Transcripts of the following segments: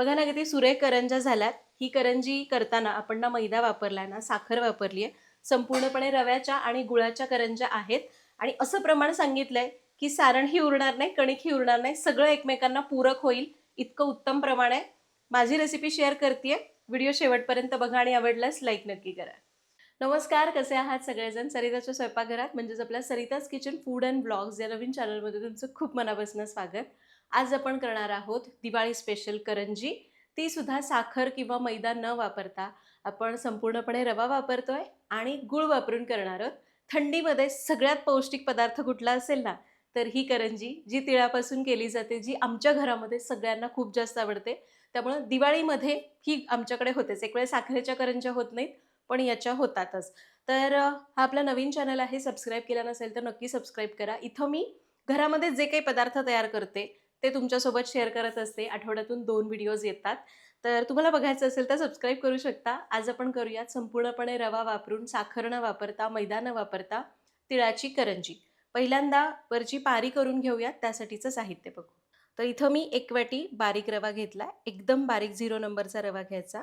बघा ना किती सुरेख करंजा झाल्यात. ही करंजी करताना आपण ना मैदा वापरलाय ना साखर वापरली आहे संपूर्णपणे रव्याच्या आणि गुळाच्या करंजा आहेत. आणि असं प्रमाण सांगितलंय की सारण ही उरणार नाही कणिक ही उरणार नाही सगळं एकमेकांना पूरक होईल. इतकं उत्तम प्रमाण आहे. माझी रेसिपी शेअर करते व्हिडिओ शेवटपर्यंत बघा आणि आवडल्यास लाईक नक्की करा. नमस्कार कसे आहात सगळेजण? सरिताच्या स्वयंपाकघरात म्हणजेच आपल्या Sarita's kitchen food and blogs या नवीन चॅनलमध्ये तुमचं खूप मनापासून स्वागत. आज आपण करणार आहोत दिवाळी स्पेशल करंजी. ती सुद्धा साखर किंवा मैदा न वापरता आपण संपूर्णपणे रवा वापरतोय आणि गुळ वापरून करणार आहोत. थंडीमध्ये सगळ्यात पौष्टिक पदार्थ कुठला असेल ना तर ही करंजी जी तिळापासून केली जाते जी आमच्या घरामध्ये सगळ्यांना खूप जास्त आवडते. त्यामुळं दिवाळीमध्ये ही आमच्याकडे होतेच. एक वेळ साखरेच्या करंज्या होत नाहीत पण याच्या होतातच. तर हा आपला नवीन चॅनल आहे सबस्क्राईब केला नसेल तर नक्की सबस्क्राईब करा. इथं मी घरामध्ये जे काही पदार्थ तयार करते ते तुमच्यासोबत शेअर करत असते. आठवड्यातून दोन व्हिडिओज येतात. तर तुम्हाला बघायचं असेल तर सबस्क्राईब करू शकता. आज आपण करूयात संपूर्णपणे रवा वापरून साखर न वापरता मैदा न वापरता तिळाची करंजी. पहिल्यांदा वरची पारी करून घेऊयात. त्यासाठीचं साहित्य बघू. तर इथं मी एक वाटी बारीक रवा घेतला. एकदम बारीक झिरो नंबरचा रवा घ्यायचा.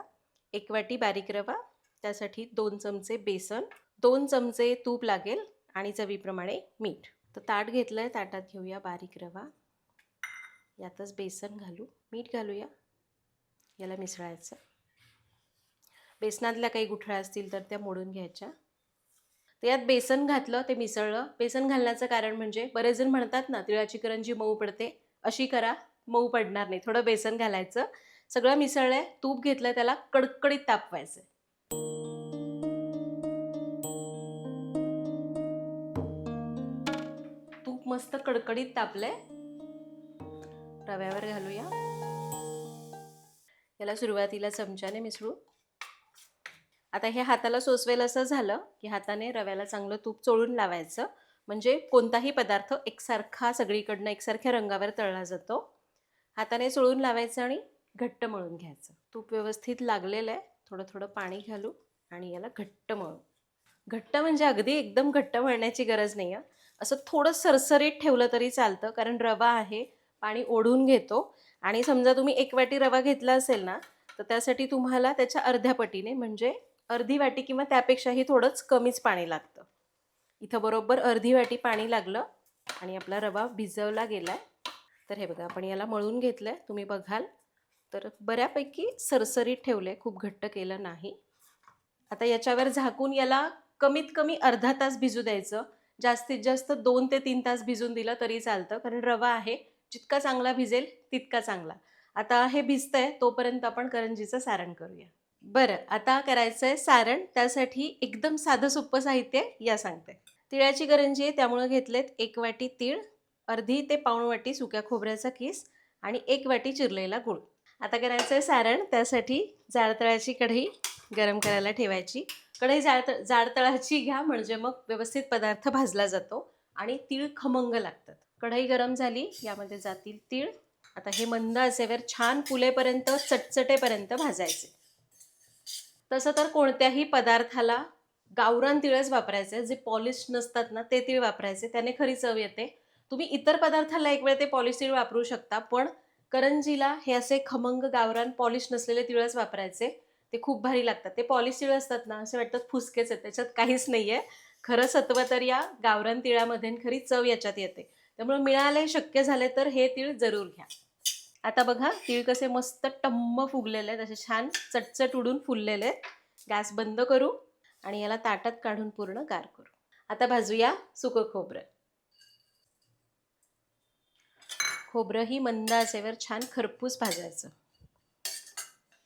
एक वाटी बारीक रवा. त्यासाठी दोन चमचे बेसन दोन चमचे तूप लागेल आणि चवीप्रमाणे मीठ. तर ताट घेतलं आहे ताटात घेऊया बारीक रवा. यातच बेसन घालू. मीठ घालूया. याला मिसळायचं. बेसनातल्या काही गुठळ्या असतील तर त्या मोडून घ्यायच्या. तर यात बेसन घातलं ते मिसळलं. बेसन घालण्याचं कारण म्हणजे बरेच जण म्हणतात ना तिळाची करंजी मऊ पडते. अशी करा मऊ पडणार नाही. थोडं बेसन घालायचं. सगळं मिसळलंय. तूप घेतलंय त्याला कडकडीत तापवायचं तूप मस्त कडकडीत तापलंय. रव्यावर घालूया. याला सुरुवातीला चमच्याने मिसळू. आता हे हाताला सोसवेल असं झालं की हाताने रव्याला चांगलं तूप चोळून लावायचं. म्हणजे कोणताही पदार्थ एकसारखा सगळीकडनं एकसारख्या रंगावर तळला जातो. हाताने चोळून लावायचं आणि घट्ट मळून घ्यायचं. तूप व्यवस्थित लागलेलं आहे. थोडं थोडं पाणी घालू आणि याला घट्ट मळू. घट्ट म्हणजे अगदी एकदम घट्ट मळण्याची गरज नाही आहे असं थोडं सरसरीत ठेवलं तरी चालतं कारण रवा आहे. पाणी ओढून घेतो. आणि समजा तुम्ही एक वाटी रवा घेतला असेल ना तर त्यासाठी तुम्हाला त्याच्या अर्ध्या पटीने म्हणजे अर्धी वाटी किंवा त्यापेक्षाही थोडंच कमीच पाणी लागतं. इथं बरोबर अर्धी वाटी पाणी लागलं आणि आपला रवा भिजवला गेला आहे तर हे बघा आपण याला मळून घेतलं आहे तुम्ही बघाल. तर बऱ्यापैकी सरसरीत ठेवलं आहे खूप घट्ट केलं नाही. आता याच्यावर झाकून याला कमीत कमी अर्धा तास भिजू द्यायचं. जास्तीत जास्त दोन ते तीन तास भिजून दिलं तरी चालतं कारण रवा आहे. जितका चांगला भिजेल तितका चांगला. आता हे भिजतंय तोपर्यंत आपण करंजीचं सारण करूया. बरं आता करायचं आहे सारण त्यासाठी एकदम साधं सोपं साहित्य या सांगते. तिळाची करंजी आहे त्यामुळं घेतलेत एक वाटी तीळ अर्धी ते पाऊण वाटी सुक्या खोबऱ्याचा किस आणि एक वाटी चिरलेला गूळ. आता करायचं आहे सारण त्यासाठी जाडतळाची कढई गरम करायला ठेवायची. कढई जाळतळ जाडतळाची घ्या म्हणजे मग व्यवस्थित पदार्थ भाजला जातो आणि तीळ खमंग लागतात. कढई गरम झाली यामध्ये जातील तीळ. आता हे मंद असेवर छान फुलेपर्यंत चटचटेपर्यंत भाजायचे. तसं तर कोणत्याही पदार्थाला गावरान तिळच वापरायचे जे पॉलिश नसतात ना ते तीळ वापरायचे. त्याने खरी चव येते. तुम्ही इतर पदार्थाला एक वेळ ते पॉलिश तीळ वापरू शकता पण करंजीला हे असे खमंग गावरान पॉलिश नसलेले तिळच वापरायचे. ते खूप भारी लागतात. ते पॉलिश तिळ असतात ना असे वाटतात फुसकेच आहेत. त्याच्यात काहीच नाही आहे खरं सत्व तर या गावरान तिळामध्ये खरी चव याच्यात येते. त्यामुळे मिळाले शक्य झाले तर हे तीळ जरूर घ्या. आता बघा तीळ कसे मस्त टम्म फुगलेले आहेत असे छान चटचट उडून फुललेले आहेत. गॅस बंद करू आणि याला ताटात काढून पूर्ण गार करू. आता भाजूया सुकं खोबरं. खोबरं ही मंद आचेवर छान खरपूस भाजायचं.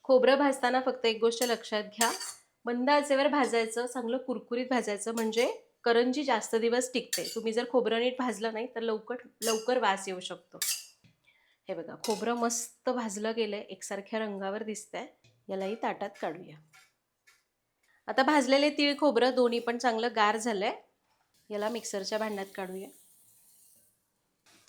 खोबरं भाजताना फक्त एक गोष्ट लक्षात घ्या. मंद आचेवर भाजायचं चांगलं कुरकुरीत भाजायचं म्हणजे करंजी जास्त दिवस टिकते. तुम्ही जर खोबरं नीट भाजलं नाही तर लवकर लवकर वास येऊ शकतो. हे बघा खोबरं मस्त भाजलं गेलंय. एकसारख्या रंगावर दिसतंय. यालाही ताटात काढूया. आता भाजलेले तीळ खोबरं दोन्ही पण चांगलं गार झालंय. याला मिक्सरच्या भांड्यात काढूया.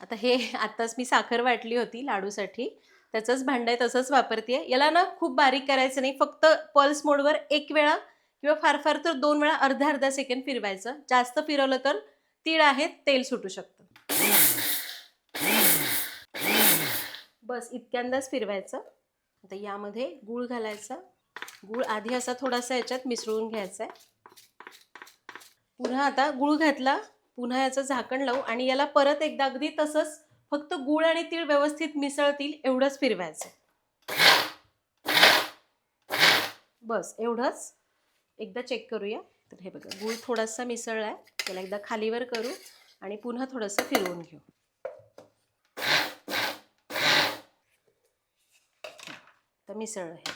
आता हे आत्ताच मी साखर वाटली होती लाडूसाठी. त्याचंच भांडं आहे तसंच वापरते याला ना खूप बारीक करायचं नाही फक्त पल्स मोडवर एक वेळा किंवा फार फार तर दोन वेळा अर्धा अर्धा सेकंड फिरवायचं. जास्त फिरवलं तर तीळ आहेत तेल सुटू शकतं. बस इतक्यांदाच फिरवायचं. आता यामध्ये गूळ घालायचा. गूळ आधी असा थोडासा याच्यात मिसळून घ्यायचा आहे. पुन्हा आता गूळ घातला पुन्हा याचं झाकण लावू आणि याला परत एकदा अगदी तसंच फक्त गूळ आणि तीळ व्यवस्थित मिसळतील एवढंच फिरवायचं. बस एवढंच. एकदा चेक करूया. तर हे बघा गूळ थोडासा मिसळला आहे. त्याला एकदा खालीवर करू आणि पुन्हा थोडंसं फिरवून घेऊ. तर मिसळलं हे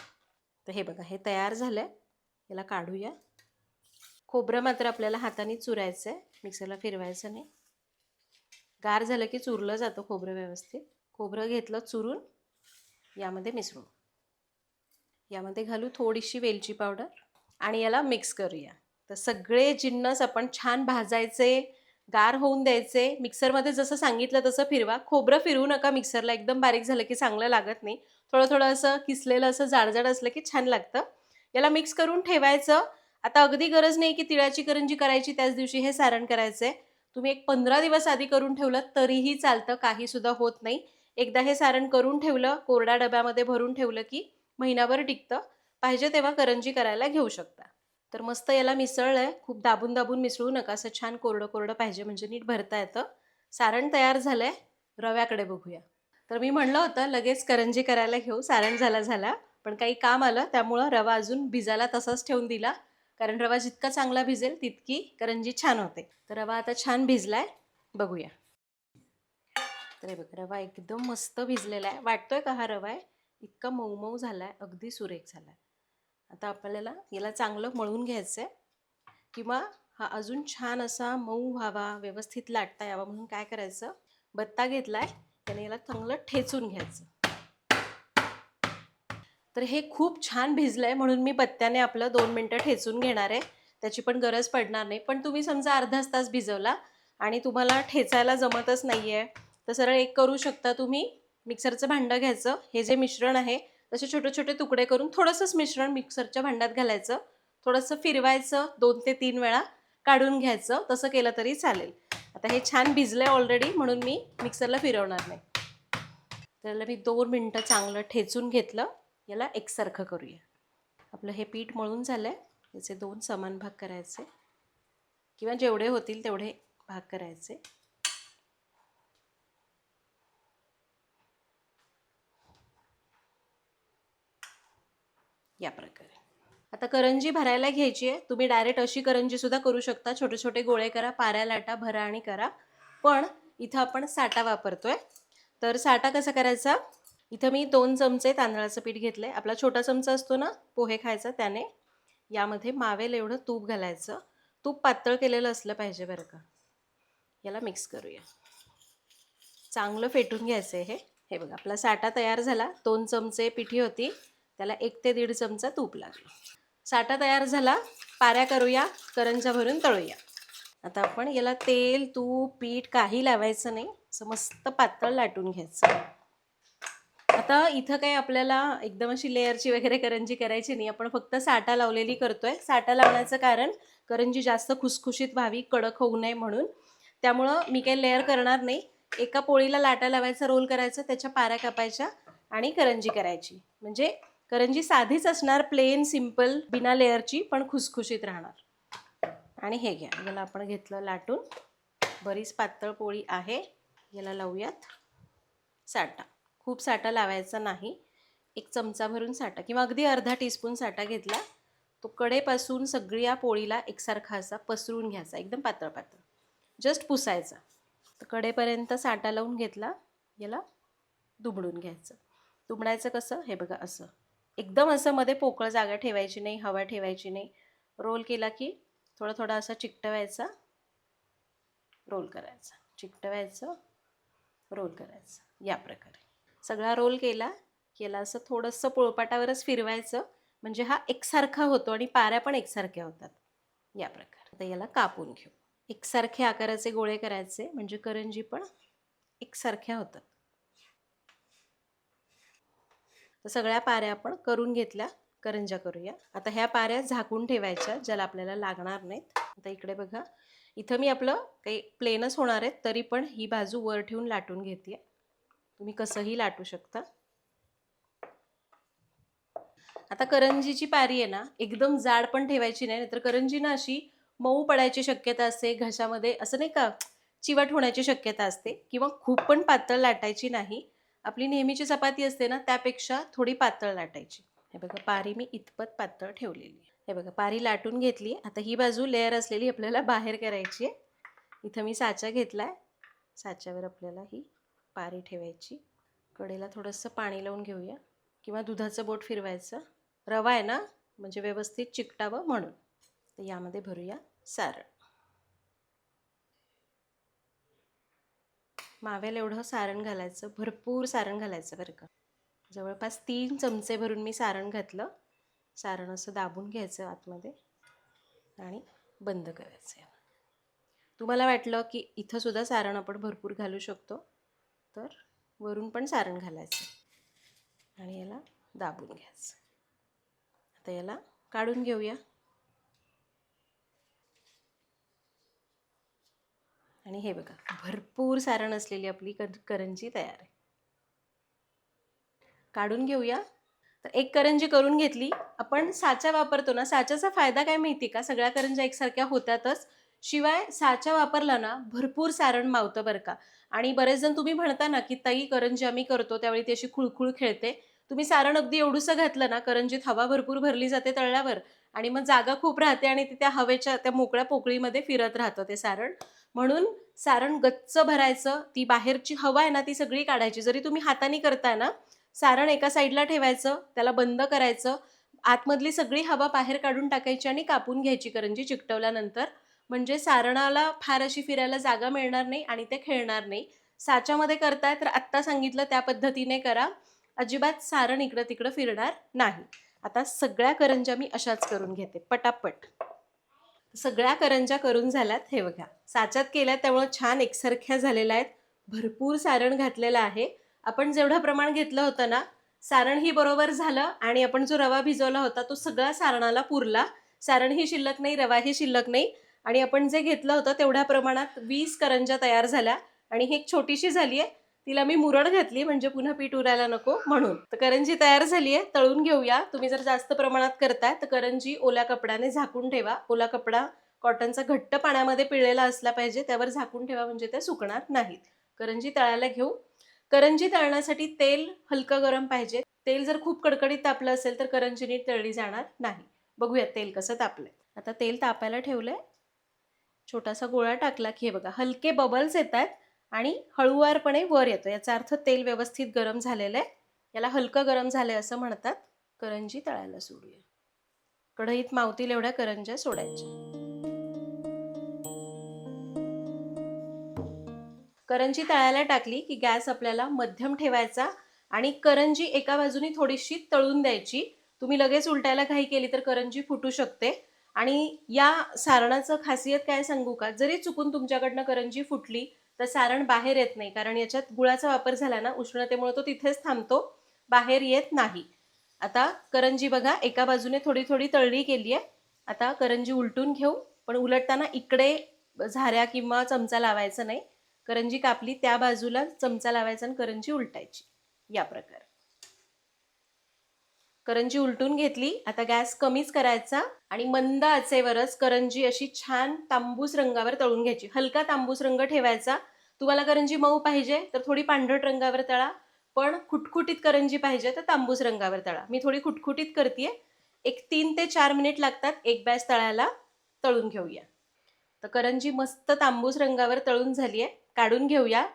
तर हे बघा हे तयार झालं आहे याला काढूया. खोबरं मात्र आपल्याला हाताने चुरायचं आहे मिक्सरला फिरवायचं नाही. गार झालं की चुरलं जातं खोबरं व्यवस्थित. खोबरं घेतलं चुरून यामध्ये मिसळू. यामध्ये घालू थोडीशी वेलची पावडर. आणि याला मिक्स करूया. तर सगळे जिन्नस आपण छान भाजायचे गार होऊन द्यायचे. मिक्सरमध्ये जसं सांगितलं तसं फिरवा. खोबरं फिरवू नका मिक्सरला. एकदम बारीक झालं की चांगलं लागत नाही. थोडं थोडं असं किसलेलं असं जाडजाड असलं की छान लागतं. याला मिक्स करून ठेवायचं. आता अगदी गरज नाही की तिळाची करंजी करायची त्याच दिवशी हे सारण करायचं आहे तुम्ही एक पंधरा दिवस आधी करून ठेवलं तरीही चालतं. काहीसुद्धा होत नाही. एकदा हे सारण करून ठेवलं कोरड्या डब्यामध्ये भरून ठेवलं की महिनाभर टिकतं. पाहिजे तेव्हा करंजी करायला घेऊ शकता. तर मस्त याला मिसळलं आहे. खूप दाबून दाबून मिसळू नका. असं छान कोरडं कोरडं पाहिजे. म्हणजे नीट भरता येतं. सारण तयार झालं आहे रव्याकडे बघूया. तर मी म्हणलं होतं लगेच करंजी करायला घेऊ. सारण झाला झाला पण काही काम आलं. त्यामुळं रवा अजून भिजायला तसाच ठेवून दिला. कारण रवा जितका चांगला भिजेल तितकी करंजी छान होते. तर रवा आता छान भिजलाय. बघूया. तर हे बघा रवा एकदम मस्त भिजलेला आहे. वाटतोय का हा रवा आहे? इतका मऊ मऊ झाला आहे अगदी सुरेख झाला आहे आता आपल्याला याला चांगलं मळून घ्यायचं आहे किंवा हा अजून छान असा मऊ व्हावा व्यवस्थित लाटता यावा म्हणून काय करायचं? बत्ता घेतला आहे त्याने याला चांगलं ठेचून घ्यायचं. तर हे खूप छान भिजलं आहे म्हणून मी बत्त्याने आपलं दोन मिनटं ठेचून घेणार आहे. त्याची पण गरज पडणार नाही. पण तुम्ही समजा अर्धाच तास भिजवला आणि तुम्हाला ठेचायला जमतच नाही आहे तर सरळ एक करू शकता तुम्ही. मिक्सरचं भांडं घ्यायचं. हे जे मिश्रण आहे तसे छोटे छोटे तुकडे करून थोडंसंच मिश्रण मिक्सरच्या भांड्यात घालायचं. थोडंसं फिरवायचं दोन ते तीन वेळा. काढून घ्यायचं. तसं केलं तरी चालेल. आता हे छान भिजलं आहे ऑलरेडी म्हणून मी मिक्सरला फिरवणार नाही. त्याला मी दोन मिनटं चांगलं ठेचून घेतलं. याला एकसारखं करूया. आपलं हे पीठ मळून झालं आहे याचे दोन समान भाग करायचे. किंवा जेवढे होतील तेवढे भाग करायचे. या प्रकारे. आता करंजी भरायला घ्यायची आहे. तुम्ही डायरेक्ट अशी करंजी सुद्धा करू शकता. छोटे छोटे गोळे करा पाऱ्या लाटा भरा आणि करा. पण इथं आपण साटा वापरतोय. तर साटा कसा करायचा? इथं मी दोन चमचे तांदळाचं पीठ घेतलंय. आपला छोटा चमचा असतो ना पोहे खायचा त्याने. यामध्ये मावेल एवढं तूप घालायचं. तूप पातळ केलेलं असलं पाहिजे बरं का. याला मिक्स करूया. चांगलं फेटून घ्यायचं आहे हे. हे बघा आपला साठा तयार झाला. दोन चमचे पिठी होती. त्याला एक ते दीड चमचा तूप लागला. साठा तयार झाला. पाऱ्या करूया. करंजा भरून तळूया. आता आपण याला तेल तूप पीठ काही लावायचं नाही. असं मस्त पातळ लाटून घ्यायचं. आता इथं काही आपल्याला एकदम अशी लेअरची वगैरे करंजी करायची नाही. आपण फक्त साठा लावलेली करतोय. साठा लावण्याचं कारण करंजी जास्त खुसखुशीत व्हावी कडक होऊ नये म्हणून. त्यामुळं मी काही लेअर करणार नाही. एका पोळीला लाटा लावायचा रोल करायचा त्याच्या पाऱ्या कापायच्या आणि करंजी करायची. म्हणजे करंजी साधीच असणार प्लेन सिंपल बिना लेअरची पण खुसखुशीत राहणार. आणि हे घ्या. याला आपण घेतलं लाटून. बरीच पातळ पोळी आहे. याला लावूयात. साठा. खूप साठा लावायचा नाही. एक चमचा भरून साठा किंवा अगदी अर्धा टीस्पून साठा घेतला तो कडेपासून सगळ्या पोळीला एकसारखा असा पसरून घ्यायचा. एकदम पातळ पातळ. जस्ट पुसायचा. तर कडेपर्यंत साठा लावून घेतला याला दुमडून घ्यायचं. दुमडायचं कसं? हे बघा असं. एकदम असं मध्ये पोकळ जागा ठेवायची नाही हवा ठेवायची नाही. रोल केला की थोडा थोडा असा चिकटवायचा. रोल करायचा. चिकटवायचं. रोल करायचं. या प्रकारे. सगळा रोल केला केला असं थोडंसं पोळपाटावरच फिरवायचं. म्हणजे हा एकसारखा होतो आणि पाऱ्या पण एकसारख्या होतात. या प्रकारे. आता याला कापून घेऊ. एकसारखे आकाराचे गोळे करायचे. म्हणजे करंजी पण एकसारख्या होतात. तर सगळ्या पाऱ्या आपण करून घेतल्या. करंजा करूया. आता ह्या पाऱ्या झाकून ठेवायच्या ज्याला आपल्याला लागणार नाहीत. आता इकडे बघा. इथं मी आपलं काही प्लेनच होणार आहेत तरी पण ही बाजू वर ठेवून लाटून घेते तुम्ही कसंही लाटू शकता. आता करंजीची पारी आहे ना एकदम जाड पण ठेवायची नाही नाहीतर करंजी ना अशी मऊ पडायची शक्यता असते घशामध्ये असं नाही का चिवट होण्याची शक्यता असते किंवा खूप पण पातळ लाटायची नाही. आपली नेहमीची चपाती असते ना त्यापेक्षा थोडी पातळ लाटायची. हे बघा पारी मी इतपत पातळ ठेवलेली हे बघा पारी लाटून घेतली. आता ही बाजू लेअर असलेली आपल्याला बाहेर करायची आहे. इथं मी साचा घेतला आहे साच्यावर आपल्याला ही पारी ठेवायची. कडेला थोडंसं पाणी लावून घेऊया. किंवा दुधाचं बोट फिरवायचं. रवा आहे ना म्हणजे व्यवस्थित चिकटावं म्हणून. तर यामध्ये भरूया सारण. मावेल एवढं सारण घालायचं भरपूर सारण घालायचं बरं का. जवळपास तीन चमचे भरून मी सारण घातलं. सारण असं दाबून घ्यायचं आतमध्ये आणि बंद करायचं तुम्हाला वाटलं की इथंसुद्धा सारण आपण भरपूर घालू शकतो तर वरून पण सारण घालायचं आणि याला दाबून घ्यायचं. आता याला काढून घेऊया. आणि हे बघा भरपूर सारण असलेली आपली कर करंजी तयार आहे. काढून घेऊया. तर एक करंजी करून घेतली. आपण साचा वापरतो ना साच्याचा फायदा काय माहिती का? सगळ्या करंजा एकसारख्या होत्यातच शिवाय साचा वापरला ना भरपूर सारण मावतं बरं का. आणि बरेच जण तुम्ही म्हणता ना की ताई करंजी आम्ही करतो त्यावेळी ती अशी खुळखुळ खेळते. तुम्ही सारण अगदी एवढूसं घातलं ना करंजीत हवा भरपूर भरली जाते तळल्यावर. आणि मग जागा खूप राहते आणि तिथे त्या हवेच्या त्या मोकळ्या पोकळीमध्ये फिरत राहतं ते सारण. म्हणून सारण गच्च भरायचं ती बाहेरची हवा आहे ना ती सगळी काढायची. जरी तुम्ही हाताने करताय ना सारण एका साईडला ठेवायचं त्याला बंद करायचं आतमधली सगळी हवा बाहेर काढून टाकायची आणि कापून घ्यायची करंजी चिकटवल्यानंतर. म्हणजे सारणाला फार अशी फिरायला जागा मिळणार नाही आणि ते खेळणार नाही. साच्यामध्ये करताय तर आत्ता सांगितलं त्या पद्धतीने करा. अजिबात सारण इकडं तिकडं फिरणार नाही. आता सगळ्या करंज्या मी अशाच करून घेते पटापट. सगळ्या करंज्या करून झाल्यात हे बघा. साच्यात केल्या त्यामुळं छान एकसारख्या झालेल्या आहेत. भरपूर सारण घातलेलं आहे. आपण जेवढं प्रमाण घेतलं होतं ना सारणही बरोबर झालं आणि आपण जो रवा भिजवला होता तो सगळा सारणाला पुरला. सारणही शिल्लक नाही रवाही शिल्लक नाही. आणि आपण जे घेतलं होतं तेवढ्या प्रमाणात वीस करंज्या तयार झाल्या. आणि ही एक छोटीशी झाली आहे. तिला मी मुरड घातली म्हणजे पुन्हा पीठ उरायला नको म्हणून. तर करंजी तयार झाली आहे तळून घेऊया. तुम्ही जर जास्त प्रमाणात करताय तर करंजी ओल्या कपड्याने झाकून ठेवा. ओला कपडा कॉटनचा घट्ट पाण्यामध्ये पिळलेला असला पाहिजे त्यावर झाकून ठेवा म्हणजे ते सुकणार नाहीत. करंजी तळायला घेऊ. करंजी तळण्यासाठी तेल हलकं गरम पाहिजे. तेल जर खूप कडकडीत तापलं असेल तर करंजी नीट तळली जाणार नाही. बघूया तेल कसं तापलंय. आता तेल तापायला ठेवलंय. छोटासा गोळा टाकला की हे बघा हलके बबल्स येत आहेत आणि हळुवारपणे वर येतो. याचा अर्थ तेल व्यवस्थित गरम झालेलं आहे. याला हलकं गरम झालंय असं म्हणतात. करंजी तळायला सोडूया. कढईत मावतील एवढ्या करंज्या सोडायच्या. करंजी तळायला टाकली की गॅस आपल्याला मध्यम ठेवायचा आणि करंजी एका बाजूनी थोडीशी तळून द्यायची. तुम्ही लगेच उलटायला घाई केली तर करंजी फुटू शकते. आणि या सारणाचं खासियत काय सांगू का? जरी चुकून तुमच्याकडनं करंजी फुटली तर सारण बाहेर येत नाही. कारण याच्यात गुळाचा वापर झाला ना उष्णतेमुळे तो तिथेच थांबतो बाहेर येत नाही. आता करंजी बघा एका बाजूने थोडी थोडी तळली केली आहे. आता करंजी उलटून घेऊ. पण उलटताना इकडे झाऱ्या किंवा चमचा लावायचा नाही. करंजी कापली त्या बाजूला चमचा लावायचा आणि करंजी उलटायची. या प्रकारे. करंजी उलटून घेतली. आता गॅस कमीच करायचा आणि मंद आचेवरच करंजी अशी छान तांबूस रंगावर तळून घ्यायची. हलका तांबूस रंग ठेवायचा. तुम्हाला करंजी मऊ पाहिजे तर थोडी पांढरट रंगावर तळा. पण खुटखुटीत करंजी पाहिजे तर तांबूस रंगावर तळा. मी थोडी खुटखुटीत करते एक तीन ते चार मिनिट लागतात एक बॅच तळायला. तळून घेऊया. तर करंजी मस्त तांबूस रंगावर तळून झाली आहे काढून घेऊया.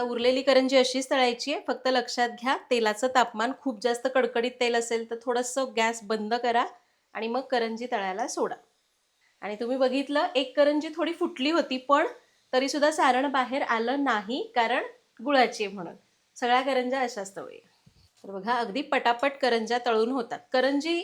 आता उरलेली करंजी अशीच तळायची आहे फक्त लक्षात घ्या तेलाचं तापमान खूप जास्त कडकडीत तेल असेल तर थोडंसं गॅस बंद करा आणि मग करंजी तळायला सोडा. आणि तुम्ही बघितलं एक करंजी थोडी फुटली होती पण तरीसुद्धा सारण बाहेर आलं नाही कारण गुळाची आहे म्हणून. सगळ्या करंज्या अशाच तळूया तर बघा अगदी पटापट करंज्या तळून होतात. करंजी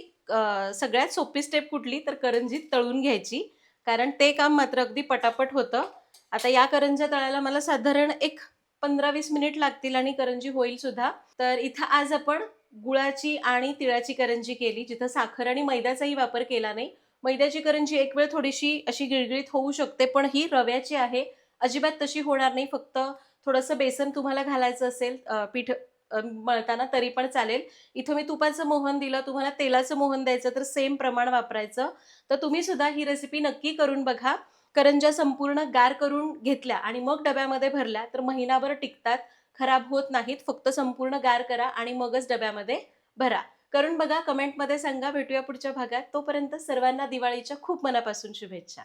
सगळ्यात सोपी स्टेप कुठली? तर करंजी तळून घ्यायची. कारण ते काम मात्र अगदी पटापट होतं. आता या करंज्या तळायला मला साधारण एक पंधरा वीस मिनिट लागतील आणि करंजी होईल सुद्धा. तर इथं आज आपण गुळाची आणि तिळाची करंजी केली जिथं साखर आणि मैद्याचाही वापर केला नाही. मैद्याची करंजी एक वेळ थोडीशी अशी गिळगिळीत होऊ शकते पण ही रव्याची आहे. अजिबात तशी होणार नाही फक्त थोडंसं बेसन तुम्हाला घालायचं असेल पीठ मळताना तरी पण चालेल. इथं मी तुपाचं मोहन दिलं तुम्हाला तेलाचं मोहन द्यायचं तर सेम प्रमाण वापरायचं. तर तुम्ही सुद्धा ही रेसिपी नक्की करून बघा. करंज्या संपूर्ण गार करून घेतल्या आणि मग डब्यामध्ये भरल्या तर महिनाभर टिकतात खराब होत नाहीत. फक्त संपूर्ण गार करा आणि मगच डब्यामध्ये भरा. करून बघा कमेंटमध्ये सांगा. भेटूया पुढच्या भागात. तोपर्यंत सर्वांना दिवाळीच्या खूप मनापासून शुभेच्छा.